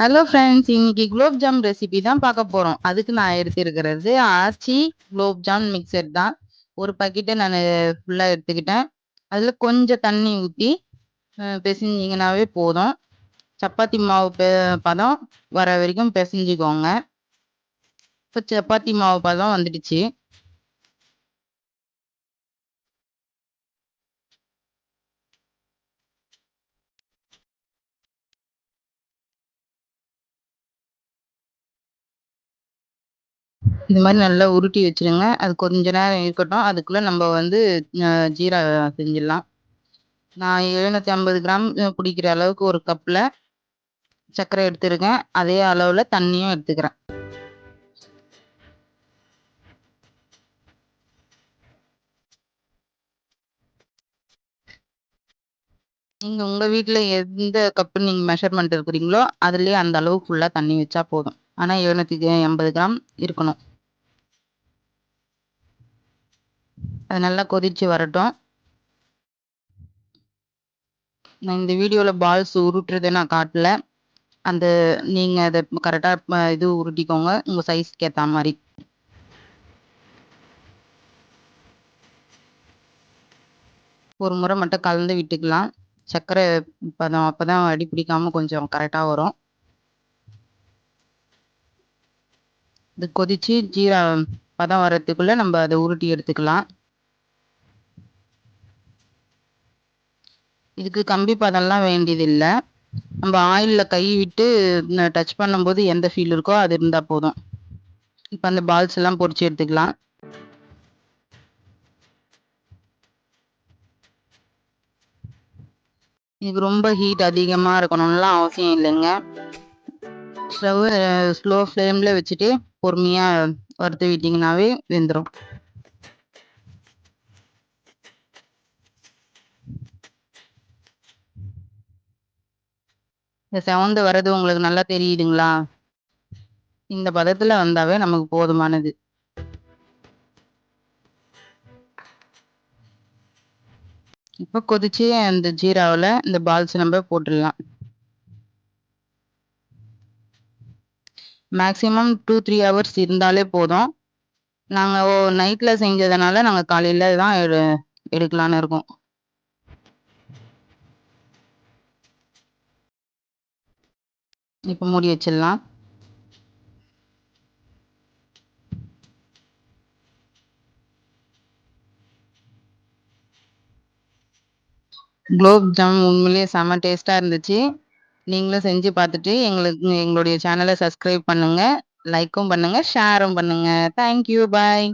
Hello friends இன்னைக்கு gulab jam recipe தான் பார்க்க போகிறோம் அதுக்கு நான் எடுத்துருக்கிறது ஆச்சி குலோப் ஜாம் மிக்சர் தான். ஒரு பக்கெட்டை நான் ஃபுல்லாக எடுத்துக்கிட்டேன். அதில் கொஞ்சம் தண்ணி ஊற்றி பிசைஞ்சிங்கனாவே போதும். சப்பாத்தி மாவு பெ பதம் வர வரைக்கும் பிசைஞ்சிக்கோங்க. இப்போ சப்பாத்தி மாவு பதம் வந்துடுச்சு. இந்த மாதிரி நல்லா உருட்டி வச்சுருங்க. அது கொஞ்ச நேரம் இருக்கட்டும். அதுக்குள்ளே நம்ம வந்து ஜீரா செஞ்சிடலாம். நான் எழுநூற்றி ஐம்பது கிராம் பிடிக்கிற அளவுக்கு ஒரு கப்பில் சர்க்கரை எடுத்துருக்கேன். அதே அளவில் தண்ணியும் எடுத்துக்கிறேன். நீங்கள் உங்கள் வீட்டில் எந்த கப்பு நீங்கள் மெஷர்மெண்ட் இருக்கிறீங்களோ அதுலேயே அந்த அளவுக்கு ஃபுல்லாக தண்ணி வச்சா போதும். ஆனால் எழுநூற்றி எண்பது கிராம் இருக்கணும். அது நல்லா கொதிச்சு வரட்டும். நான் இந்த வீடியோவில் பால்ஸ் உருட்டுறதை நான் காட்டல. அந்த நீங்கள் அதை கரெக்டாக இது உருட்டிக்கோங்க. உங்கள் சைஸ்க்கு ஏற்ற மாதிரி ஒரு முறை மட்டும் கலந்து விட்டுக்கலாம். சர்க்கரை பதம் அப்போ தான் அடி பிடிக்காமல் கொஞ்சம் கரெக்டாக வரும். இது கொதித்து ஜீரா பதம் வர்றதுக்குள்ளே நம்ம அதை உருட்டி எடுத்துக்கலாம். இதுக்கு கம்பி பதம்லாம் வேண்டியதில்லை. நம்ம ஆயிலில் கை விட்டு டச் பண்ணும்போது எந்த ஃபீல் இருக்கோ அது இருந்தால் போதும். இப்போ அந்த பால்ஸ் எல்லாம் பொறிச்சு எடுத்துக்கலாம். இதுக்கு ரொம்ப ஹீட் அதிகமாக இருக்கணும்லாம் அவசியம் இல்லைங்க. ஸ்டவ் ஸ்லோ ஃப்ளேமில் வச்சுட்டு பொறுமையாக வறுத்து விட்டிங்கனாவே வெந்துடும் இந்த செவந்து வர்றது உங்களுக்கு நல்லா தெரியுதுங்களா? இந்த பதத்தில் வந்தாவே நமக்கு போதுமானது. இப்போ கொதிச்சு அந்த ஜீராவில் இந்த பால்ஸ் நம்ம போட்டுடலாம். மேக்ஸிமம் டூ த்ரீ ஹவர்ஸ் இருந்தாலே போதும். நாங்கள் நைட்டில் செஞ்சதுனால நாங்கள் காலையில் தான் எடு எடுக்கலான்னு இருக்கோம். இப்போ மூடி வச்சிடலாம். குலோப் ஜாம் உண்மையிலேயே செம்ம டேஸ்ட்டாக இருந்துச்சு. நீங்களும் செஞ்சு பார்த்துட்டு எங்களுக்கு எங்களுடைய சேனலை சப்ஸ்கிரைப் பண்ணுங்கள் லைக்கும் பண்ணுங்கள் ஷேரும் பண்ணுங்கள் தேங்க்யூ பாய்